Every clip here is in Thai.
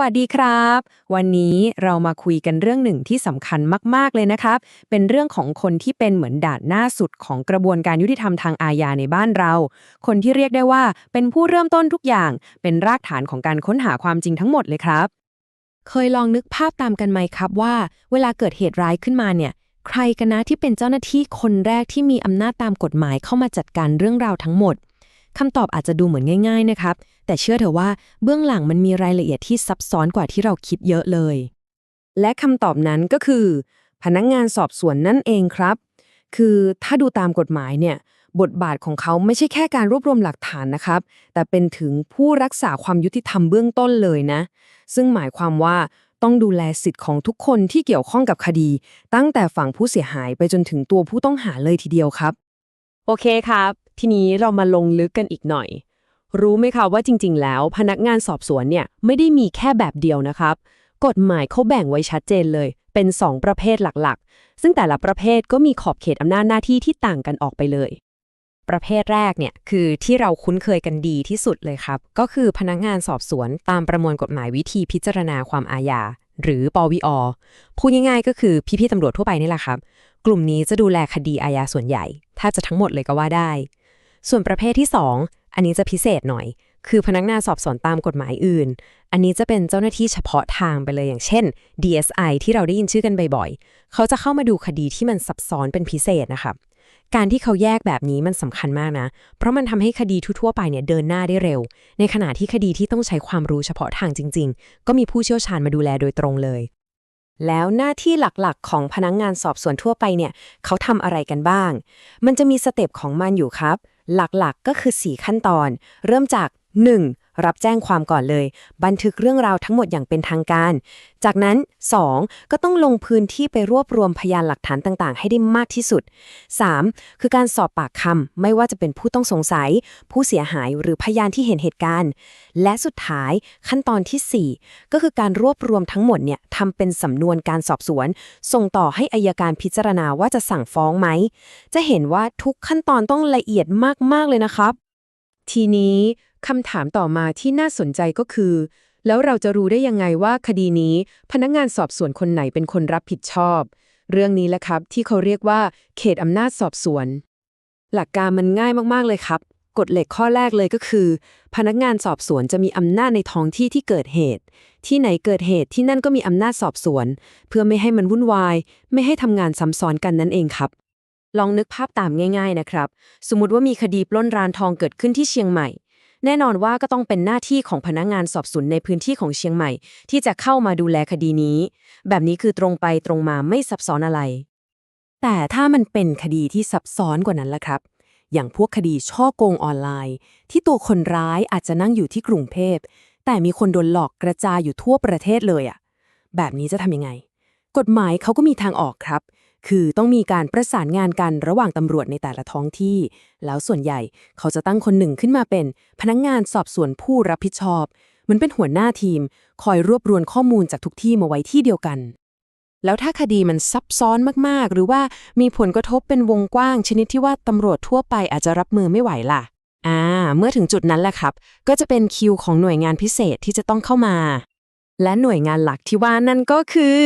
วัสดีครับ วันนี้เรามาคุยกันเรื่องหนึ่งที่สำคัญมาก ๆ เลยนะครับ เป็นเรื่องของคนที่เป็นเหมือนด่านหน้าสุดของกระบวนการยุติธรรมทางอาญาในบ้านเรา คนที่เรียกได้ว่าเป็นผู้เริ่มต้นทุกอย่าง เป็นรากฐานของการค้นหาความจริงทั้งหมดเลยครับ เคยลองนึกภาพตามกันไหมครับว่า เวลาเกิดเหตุร้ายขึ้นมาเนี่ย ใครกันนะที่เป็นเจ้าหน้าที่คนแรกที่มีอำนาจตามกฎหมายเข้ามาจัดการเรื่องราวทั้งหมดคำตอบอาจจะดูเหมือนง่าย ๆนะครับ แต่เชื่อเถอะว่าเบื้องหลังมันมีรายละเอียดที่ซับซ้อนกว่าที่เราคิดเยอะเลย และคำตอบนั้นก็คือ พนักงงานสอบสวนนั่นเองครับ คือถ้าดูตามกฎหมายเนี่ย บทบาทของเขาไม่ใช่แค่การรวบรวมหลักฐานนะครับ แต่เป็นถึงผู้รักษาความยุติธรรมเบื้องต้นเลยนะ ซึ่งหมายความว่าต้องดูแลสิทธิ์ของทุกคนที่เกี่ยวข้องกับคดี ตั้งแต่ฝั่งผู้เสียหายไปจนถึงตัวผู้ต้องหาเลยทีเดียวครับ โอเคครับ ทีนี้เรามาลงลึกกันอีกหน่อย รู้ไหมคะว่าจริง ๆ แล้วพนักงานสอบสวนเนี่ยไม่ได้มีแค่แบบเดียวนะครับ กฎหมายเขาแบ่งไว้ชัดเจนเลย เป็น 2 ประเภทหลักๆ ซึ่งแต่ละประเภทก็มีขอบเขตอำนาจหน้าที่ที่ต่างกันออกไปเลย ประเภทแรกเนี่ยคือที่เราคุ้นเคยกันดีที่สุดเลยครับ ก็คือพนักงานสอบสวนตามประมวลกฎหมายวิธีพิจารณาความอาญาหรือปวิอพูดง่ายๆ ก็คือพี่ๆตำรวจทั่วไปนี่แหละครับ กลุ่มนี้จะดูแลคดีอาญาส่วนใหญ่แทบจะทั้งหมดเลยก็ว่าได้ ส่วนประเภทที่ 2 อันนี้จะพิเศษหน่อย คือพนักงานสอบสวนตามกฎหมายอื่น อันนี้จะเป็นเจ้าหน้าที่เฉพาะทางไปเลยอย่างเช่น DSI ที่เราได้ยินชื่อกันบ่อยๆ เขาจะเข้ามาดูคดีที่มันซับซ้อนเป็นพิเศษนะครับการที่เขาแยกแบบนี้มันสำคัญมากนะ เพราะมันทำให้คดีทั่วไปเนี่ยเดินหน้าได้เร็ว ในขณะที่คดีที่ต้องใช้ความรู้เฉพาะทางจริง ๆ ก็มีผู้เชี่ยวชาญมาดูแลโดยตรงเลย แล้วหน้าที่หลักๆ ของพนักงงานสอบสวนทั่วไปเนี่ย เขาทำอะไรกันบ้าง มันจะมีสเต็ปของมันอยู่ครับ หลักๆก็คือ 4 ขั้นตอน เริ่มจาก 1. รับแจ้งความก่อนเลย บันทึกเรื่องราวทั้งหมดอย่างเป็นทางการ จากนั้น 2. ก็ต้องลงพื้นที่ไปรวบรวมพยานหลักฐานต่างๆ ให้ได้มากที่สุด 3. คือการสอบปากคำไม่ว่าจะเป็นผู้ต้องสงสัย ผู้เสียหายหรือพยานที่เห็นเหตุการณ์ และสุดท้ายขั้นตอนทีสี่4 ก็คือการรวบรวมทั้งหมดเนี่ยทำเป็นสำนวนการสอบสวน ส่งต่อให้อายการพิจารณาว่าจะสั่งฟ้องไหม จะเห็นว่าทุกขั้นตอนต้องละเอียดมากๆเลยนะครับ ทีนี้ คำถามต่อมาที่น่าสนใจก็คือ แล้วเราจะรู้ได้ยังไงว่าคดีนี้พนักงานสอบสวนคนไหนเป็นคนรับผิดชอบ เรื่องนี้แหละครับที่เขาเรียกว่า เขตอำนาจสอบสวน หลักการมันง่ายมากๆเลยครับ กฎเหล็กข้อแรกเลยก็คือ พนักงานสอบสวนจะมีอำนาจในท้องที่ที่เกิดเหตุ ที่ไหนเกิดเหตุที่นั่นก็มีอำนาจสอบสวน เพื่อไม่ให้มันวุ่นวาย ไม่ให้ทำงานซ้ำซ้อนกันนั่นเองครับลองนึกภาพตามง่าย ๆนะครับ สมมติว่ามีคดีปล้นร้านทองเกิดขึ้นที่เชียงใหม่ แน่นอนว่าก็ต้องเป็นหน้าที่ของพนักงงานสอบสวนในพื้นที่ของเชียงใหม่ ที่จะเข้ามาดูแลคดีนี้ แบบนี้คือตรงไปตรงมาไม่ซับซ้อนอะไร แต่ถ้ามันเป็นคดีที่ซับซ้อนกว่านั้นล่ะครับ อย่างพวกคดีช่อโกงออนไลน์ ที่ตัวคนร้ายอาจจะนั่งอยู่ที่กรุงเทพแต่มีคนโดนหลอกกระจายอยู่ทั่วประเทศเลยอะ่ะแบบนี้จะทำยังไง กฎหมายเขาก็มีทางออกครับ คือต้องมีการประสานงานกันระหว่างตำรวจในแต่ละท้องที่ แล้วส่วนใหญ่เขาจะตั้งคนหนึ่งขึ้นมาเป็น พนักงงานสอบสวนผู้รับผิดชอบเหมือนเป็นหัวหน้าทีม คอยรวบรวมข้อมูลจากทุกที่มาไว้ที่เดียวกัน แล้วถ้าคดีมันซับซ้อนมากๆ หรือว่ามีผลกระทบเป็นวงกว้างชนิดที่ว่าตำรวจทั่วไปอาจจะรับมือไม่ไหวล่ะอ่า เมื่อถึงจุดนั้นแหละครับ ก็จะเป็นคิวของหน่วยงานพิเศษที่จะต้องเข้ามา และหน่วยงานหลักที่ว่านั่นก็คือ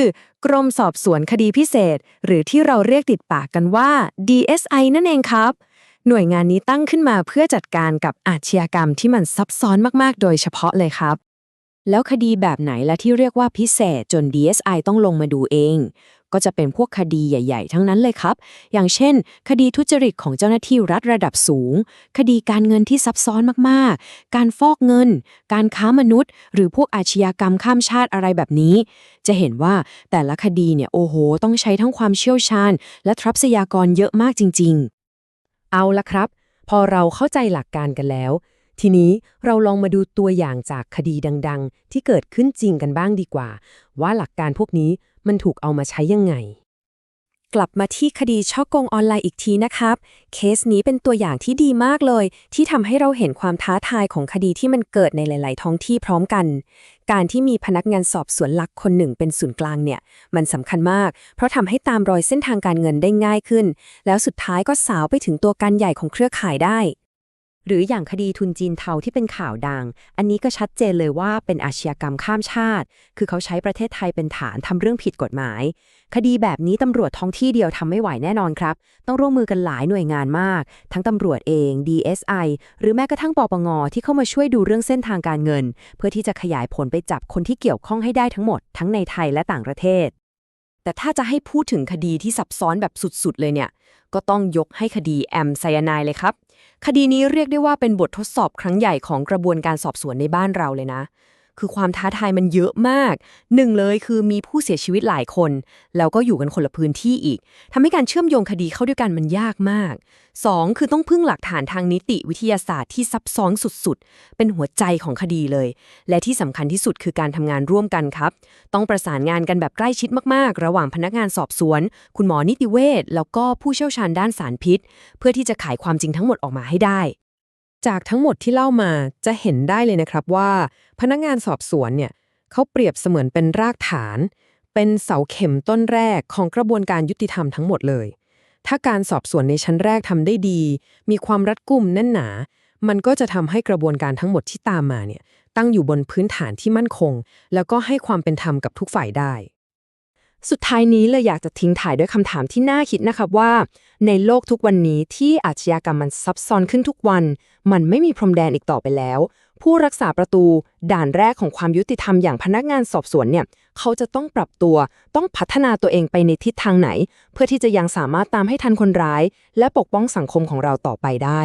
กรมสอบสวนคดีพิเศษ หรือที่เราเรียกติดปากกันว่า DSI นั่นเองครับ หน่วยงานนี้ตั้งขึ้นมาเพื่อจัดการกับอาชญากรรมที่มันซับซ้อนมากๆ โดยเฉพาะเลยครับ แล้วคดีแบบไหนและที่เรียกว่าพิเศษจน DSI ต้องลงมาดูเอง ก็จะเป็นพวกคดีใหญ่ ๆ ทั้งนั้นเลยครับ อย่างเช่น คดีทุจริตของเจ้าหน้าที่รัฐระดับสูง คดีการเงินที่ซับซ้อนมากๆ การฟอกเงิน การค้ามนุษย์ หรือพวกอาชญากรรมข้ามชาติอะไรแบบนี้ จะเห็นว่าแต่ละคดีเนี่ยโอ้โห ต้องใช้ทั้งความเชี่ยวชาญ และทรัพยากรเยอะมากจริง ๆ เอาละครับ พอเราเข้าใจหลักการกันแล้ว ทีนี้เราลองมาดูตัวอย่างจากคดีดัง ๆ ที่เกิดขึ้นจริงกันบ้างดีกว่า ว่าหลักการพวกนี้มันถูกเอามาใช้ยังไง กลับมาที่คดีช่อกงออนไลน์อีกทีนะครับ เคสนี้เป็นตัวอย่างที่ดีมากเลย ที่ทำให้เราเห็นความท้าทายของคดีที่มันเกิดในหลาย ๆ ท้องที่พร้อมกัน การที่มีพนักงานสอบสวนหลักคนหนึ่งเป็นศูนย์กลางเนี่ย มันสำคัญมาก เพราะทำให้ตามรอยเส้นทางการเงินได้ง่ายขึ้น แล้วสุดท้ายก็สาวไปถึงตัวการใหญ่ของเครือข่ายได้ หรืออย่างคดีทุนจีนเทาที่เป็นข่าวดัง อันนี้ก็ชัดเจนเลยว่าเป็นอาชญากรรมข้ามชาติ คือเขาใช้ประเทศไทยเป็นฐานทำเรื่องผิดกฎหมาย คดีแบบนี้ตำรวจท้องที่เดียวทำไม่ไหวแน่นอนครับ ต้องร่วมมือกันหลายหน่วยงานมาก ทั้งตำรวจเอง DSI หรือแม้กระทั่งปปงที่เข้ามาช่วยดูเรื่องเส้นทางการเงิน เพื่อที่จะขยายผลไปจับคนที่เกี่ยวข้องให้ได้ทั้งหมด ทั้งในไทยและต่างประเทศ แต่ถ้าจะให้พูดถึงคดีที่ซับซ้อนแบบสุดๆ เลยเนี่ย ก็ต้องยกให้คดีแอมไซยานายเลยครับ คดีนี้เรียกได้ว่าเป็นบททดสอบครั้งใหญ่ของกระบวนการสอบสวนในบ้านเราเลยนะ คือความท้าทายมันเยอะมาก หนึ่งเลยคือมีผู้เสียชีวิตหลายคน แล้วก็อยู่กันคนละพื้นที่อีกทำให้การเชื่อมโยงคดีเข้าด้วยกันมันยากมาก 2. คือต้องพึ่งหลักฐานทางนิติวิทยาศาสตร์ที่ซับซ้อนสุดๆ เป็นหัวใจของคดีเลย และที่สำคัญที่สุดคือการทำงานร่วมกันครับ ต้องประสานงานกันแบบใกล้ชิดมากๆ ระหว่างพนักงานสอบสวน คุณหมอนิติเวชแล้วก็ผู้เชี่ยวชาญด้านสารพิษ เพื่อที่จะขายความจริงทั้งหมดออกมาให้ได้ จากทั้งหมดที่เล่ามาจะเห็นได้เลยนะครับว่า พนักงานสอบสวนเนี่ยเขาเปรียบเสมือนเป็นรากฐาน เป็นเสาเข็มต้นแรกของกระบวนการยุติธรรมทั้งหมดเลย ถ้าการสอบสวนในชั้นแรกทำได้ดี มีความรัดกุมแน่นหนา มันก็จะทำให้กระบวนการทั้งหมดที่ตามมาเนี่ยตั้งอยู่บนพื้นฐานที่มั่นคง แล้วก็ให้ความเป็นธรรมกับทุกฝ่ายได้ สุดท้ายนี้เลยอยากจะทิ้งถ่ายด้วยคำถามที่น่าคิดนะครับว่า ในโลกทุกวันนี้ที่อาชญากรรมมันซับซ้อนขึ้นทุกวัน มันไม่มีพรมแดนอีกต่อไปแล้ว ผู้รักษาประตูด่านแรกของความยุติธรรมอย่างพนักงานสอบสวนเนี่ยเขาจะต้องปรับตัวต้องพัฒนาตัวเองไปในทิศทางไหน เพื่อที่จะยังสามารถตามให้ทันคนร้าย และปกป้องสังคมของเราต่อไปได้